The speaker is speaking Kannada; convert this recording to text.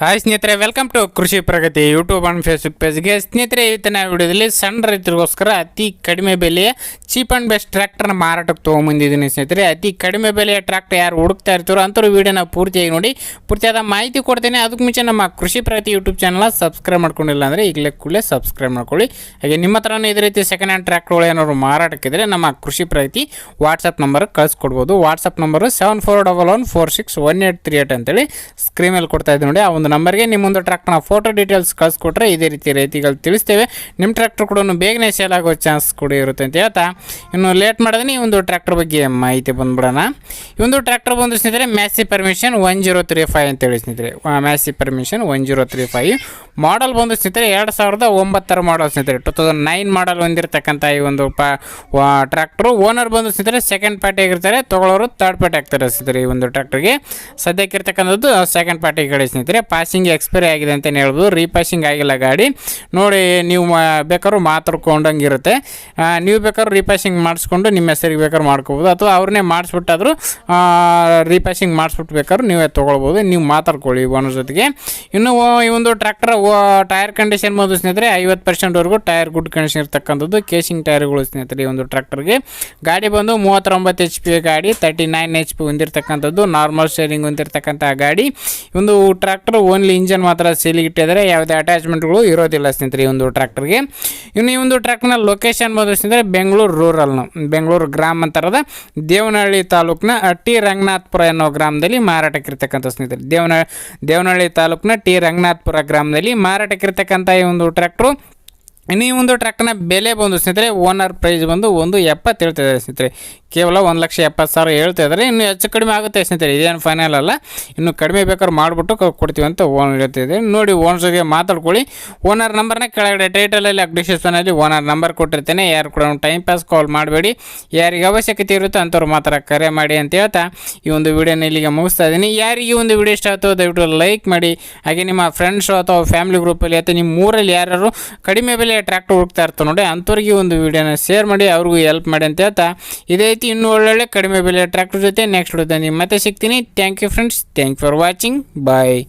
ಹಾಯ್ ಸ್ನೇಹಿತರೆ welcome to Krishi Pragati YouTube and Facebook ಪೇಜ್ಗೆ ಸ್ನೇಹಿತರೆ, ಇವತ್ತಿನ ವಿಡಿಯೋದಲ್ಲಿ ಸಣ್ಣ ರೈತರಿಗೋಸ್ಕರ ಅತಿ ಕಡಿಮೆ ಬೆಲೆಯ ಚೀಪ್ ಆ್ಯಂಡ್ ಬೆಸ್ಟ್ ಟ್ರ್ಯಾಕ್ಟರ್ನ ಮಾರಾಟಕ್ಕೆ ತೊಗೊಂಬಂದಿದ್ದೀನಿ ಸ್ನೇಹಿತರೆ. ಅತಿ ಕಡಿಮೆ ಬೆಲೆಯ ಟ್ರ್ಯಾಕ್ಟರ್ ಯಾರು ಹುಡುಕ್ತಾ ಇರ್ತಾರೋ ಅಂಥವ್ರು ವಿಡಿಯೋನ ಪೂರ್ತಿಯಾಗಿ ನೋಡಿ. ಪೂರ್ತಿಯಾದ ಮಾಹಿತಿ ಕೊಡ್ತೇನೆ. ಅದಕ್ಕೆ ಮುಂಚೆ ನಮ್ಮ ಕೃಷಿ ಪ್ರಗತಿ ಯೂಟ್ಯೂಬ್ ಚಾನಲ್ನ ಸಬ್ಸ್ಕ್ರೈಬ್ ಮಾಡ್ಕೊಂಡಿಲ್ಲ ಅಂದರೆ ಈಗಲೇ ಕೂಡಲೇ ಸಬ್ಸ್ಕ್ರೈಬ್ ಮಾಡ್ಕೊಳ್ಳಿ. ಹಾಗೆ ನಿಮ್ಮ ಹತ್ರನೂ ಇದೇ ರೀತಿ ಸೆಕೆಂಡ್ ಹ್ಯಾಂಡ್ ಟ್ರ್ಯಾಕ್ಟರ್ಗಳು ಏನಾದ್ರು ಮಾರಾಟಕ್ಕಿದ್ರೆ ನಮ್ಮ Krishi Pragati WhatsApp number ಕಳಿಸ್ಕೊಡ್ಬೋದು. WhatsApp number seven four double one four six one eight three eight ಅಂತೇಳಿ ಸ್ಕ್ರೀನ್ ಮೇಲೆ ಕೊಡ್ತಾ ಇದ್ದೀನಿ ನೋಡಿ, ಆ ಒಂದು ನಂಬರ್ಗೆ ನಿಮ್ಮೊಂದು ಟ್ರ್ಯಾಕ್ಟರ್ನ ಫೋಟೋ ಡೀಟೇಲ್ಸ್ ಕಳಿಸ್ಕೊಟ್ರೆ ಇದೇ ರೀತಿ ರೈತಿಗಳು ತಿಳಿಸ್ತೇವೆ. ನಿಮ್ಮ ಟ್ರ್ಯಾಕ್ಟರ್ ಕೂಡ ಬೇಗನೆ ಸೇಲ್ ಆಗೋ ಚಾನ್ಸ್ ಕೂಡ ಇರುತ್ತೆ ಅಂತ ಹೇಳ್ತಾ. ಇನ್ನು ಲೇಟ್ ಮಾಡಿದ್ರೆ ಈ ಒಂದು ಟ್ರ್ಯಾಕ್ಟರ್ ಬಗ್ಗೆ ಮಾಹಿತಿ ಬಂದ್ಬಿಡೋಣ. ಈ ಒಂದು ಟ್ರ್ಯಾಕ್ಟರ್ ಬಂದು ಸ್ನೇಹಿತರೆ Massey Ferguson one zero three five ಅಂತೇಳಿ ಸ್ನೇಹಿತರೆ. Massey Ferguson one zero three five model ಬಂದು ಸ್ನೇಹಿತರೆ, ಎರಡು ಸಾವಿರದ ಒಂಬತ್ತರ ಮಾಡಲ್ ಸ್ನೇಹಿತರೆ. ಟು ತೌಸಂಡ್ ನೈನ್ ಮಾಡಲ್ ಹೊಂದಿರತಕ್ಕಂಥ ಈ ಒಂದು ಪ ಟ್ರ್ಯಾಕ್ಟ್ರು ಓನರ್ ಬಂದು ಸ್ನೇಹಿತರೆ ಸೆಕೆಂಡ್ ಪಾರ್ಟಿ ಆಗಿರ್ತಾರೆ. ತಗೊಳ್ಳೋರು ತರ್ಡ್ ಪಾರ್ಟಿ ಆಗ್ತಾರೆ ಸ್ನೇಹಿತರೆ ಈ ಒಂದು ಟ್ರ್ಯಾಕ್ಟರ್ಗೆ ಸದ್ಯಕ್ಕೆ ಇರ್ತಕ್ಕಂಥದ್ದು ಸೆಕೆಂಡ್ ಪಾರ್ಟಿ ಕಡೆ ಸ್ನೇಹಿತರೆ. ಪಾಸಿಂಗ್ ಎಕ್ಸ್ಪೈರಿ ಆಗಿದೆ ಅಂತಲೇ ಹೇಳ್ಬೋದು. ರೀಪಾಸಿಂಗ್ ಆಗಿಲ್ಲ ಗಾಡಿ. ನೋಡಿ, ನೀವು ಬೇಕಾದ್ರೂ ಮಾತಾಡ್ಕೊಂಡಂಗೆ ಇರುತ್ತೆ ನೀವು ಬೇಕಾದ್ರೂ ರೀಪಾಸಿಂಗ್ ಮಾಡಿಸ್ಕೊಂಡು ನಿಮ್ಮ ಹೆಸರಿಗೆ ಬೇಕಾದ್ರೂ ಮಾಡ್ಕೋಬೋದು. ಅಥವಾ ಅವ್ರನ್ನೇ ಮಾಡಿಸ್ಬಿಟ್ಟಾದ್ರೂ ರೀಪಾಸಿಂಗ್ ಮಾಡಿಸ್ಬಿಟ್ಟು ಬೇಕಾದ್ರೂ ನೀವೇ ತೊಗೊಳ್ಬೋದು. ನೀವು ಮಾತಾಡ್ಕೊಳ್ಳಿ ಓನರ್ ಜೊತೆಗೆ. ಇನ್ನು ಈ ಒಂದು ಟ್ರ್ಯಾಕ್ಟರ್ ಟೈರ್ ಕಂಡೀಷನ್ ಬಂದು ಸ್ನೇಹಿತರೆ, ಐವತ್ತು ಪರ್ಸೆಂಟ್ವರೆಗೂ ಟೈರ್ ಗುಡ್ ಕಂಡೀಷನ್ ಇರ್ತಕ್ಕಂಥದ್ದು. ಕೇಸಿಂಗ್ ಟೈರ್ಗಳು ಸ್ನೇಹಿತರೆ ಈ ಒಂದು ಟ್ರ್ಯಾಕ್ಟರ್ಗೆ ಗಾಡಿ ಬಂದು ಮೂವತ್ತೊಂಬತ್ತು ಎಚ್ ಪಿ ಗಾಡಿ ತರ್ಟಿ ನೈನ್ ಎಚ್ ಪಿ ಹೊಂದಿರತಕ್ಕಂಥದ್ದು. ನಾರ್ಮಲ್ ಶೇರಿಂಗ್ ಹೊಂದಿರತಕ್ಕಂಥ ಗಾಡಿ. ಒಂದು ಟ್ರ್ಯಾಕ್ಟರ್ ಓನ್ಲಿ ಇಂಜನ್ ಮಾತ್ರ ಸೇಲಿಗೆ ಇಟ್ಟಿದ್ದಾರೆ, ಯಾವುದೇ ಅಟ್ಯಾಚ್ಮೆಂಟ್ಗಳು ಇರೋದಿಲ್ಲ ಸ್ನೇಹಿತರೆ ಈ ಒಂದು ಟ್ರ್ಯಾಕ್ಟರ್ಗೆ ಇನ್ನು ಈ ಒಂದು ಟ್ರ್ಯಾಕ್ಟರ್ನ ಲೊಕೇಶನ್ ಬಂದು ಸ್ನೇಹಿತರೆ ಬೆಂಗಳೂರು ರೂರಲ್ನು ಬೆಂಗಳೂರು ಗ್ರಾಮಾಂತರದ ದೇವನಹಳ್ಳಿ ತಾಲೂಕಿನ ಟಿ ರಂಗನಾಥ್ಪುರ ಅನ್ನೋ ಗ್ರಾಮದಲ್ಲಿ ಮಾರಾಟಕ್ಕಿರ್ತಕ್ಕಂಥ ಸ್ನೇಹಿತರೆ. ದೇವನ ದೇವನಹಳ್ಳಿ ತಾಲೂಕಿನ ಟಿ ರಂಗನಾಥ್ಪುರ ಗ್ರಾಮದಲ್ಲಿ ಮಾರಾಟಕ್ಕಿರ್ತಕ್ಕಂಥ ಈ ಒಂದು ಟ್ರ್ಯಾಕ್ಟ್ರು ಇನ್ನು ಒಂದು ಟ್ರ್ಯಾಕ್ಟರ್ನ ಬೆಲೆ ಬಂದು ಸ್ನೇಹಿತರೆ ಓನರ್ ಪ್ರೈಸ್ ಬಂದು ಒಂದು ಎಪ್ಪತ್ತು ಹೇಳ್ತಾ ಇದ್ದಾರೆ ಸ್ನೇಹಿತರೆ. ಕೇವಲ ಒಂದು ಲಕ್ಷ ಎಪ್ಪತ್ತು ಸಾವಿರ ಹೇಳ್ತಾ ಇದ್ದಾರೆ. ಇನ್ನು ಹೆಚ್ಚು ಕಡಿಮೆ ಆಗುತ್ತೆ ಸ್ನೇಹಿತರೆ, ಇದೇನು ಫೈನಲ್ ಅಲ್ಲ. ಇನ್ನು ಕಡಿಮೆ ಬೇಕಾದ್ರೆ ಮಾಡಿಬಿಟ್ಟು ಕೊಡ್ತೀವಿ ಅಂತ ಓನರ್ ಇದ್ದಾರೆ. ನೋಡಿ ಓನ್ಸಿಗೆ ಮಾತಾಡ್ಕೊಳ್ಳಿ. ಓನರ್ ನಂಬರ್ನ ಕೆಳಗಡೆ ಟೈಟಲಲ್ಲಿ ಡಿಸ್ಕ್ರಿಪ್ಷನಲ್ಲಿ ಓನರ್ ನಂಬರ್ ಕೊಟ್ಟಿರ್ತೇನೆ. ಯಾರು ಕೂಡ ಟೈಮ್ ಪಾಸ್ ಕಾಲ್ ಮಾಡಬೇಡಿ. ಯಾರಿಗೆ ಅವಶ್ಯಕತೆ ಇರುತ್ತೋ ಅಂಥವ್ರು ಮಾತ್ರ ಕರೆ ಮಾಡಿ ಅಂತ ಹೇಳ್ತಾ ಈ ಒಂದು ವಿಡಿಯೋನ ಇಲ್ಲಿಗೆ ಮುಗಿಸ್ತಾ ಇದ್ದೀನಿ. ಯಾರಿಗೆ ಒಂದು ವಿಡಿಯೋ ಇಷ್ಟ ಆಯಿತು ದಯವಿಟ್ಟು ಲೈಕ್ ಮಾಡಿ. ಹಾಗೆ ನಿಮ್ಮ ಫ್ರೆಂಡ್ಸು ಅಥವಾ ಫ್ಯಾಮಿಲಿ ಗ್ರೂಪಲ್ಲಿ ಅಥವಾ ನಿಮ್ಮ ಊರಲ್ಲಿ ಯಾರು ಕಡಿಮೆ ಬೆಲೆ ಟ್ರ್ಯಾಕ್ಟರ್ ಹುಡುಕ್ತಾ ಇರ್ತಾರೆ ನೋಡಿ, ಅಂಥವ್ರಿಗೆ ಒಂದು ವಿಡಿಯೋನ ಶೇರ್ ಮಾಡಿ, ಅವ್ರಿಗೂ ಹೆಲ್ಪ್ ಮಾಡಿ ಅಂತ ಹೇಳ್ತಾ, ಇದೇ ರೀತಿ ಇನ್ನೂ ಒಳ್ಳೊಳ್ಳೆ ಕಡಿಮೆ ಬೆಲೆ ಟ್ರ್ಯಾಕ್ಟರ್ ಜೊತೆ ನೆಕ್ಸ್ಟ್ ವಿಡಿಯೋದಲ್ಲಿ ಮತ್ತೆ ಸಿಗ್ತೀನಿ. Thank you friends thank for watching bye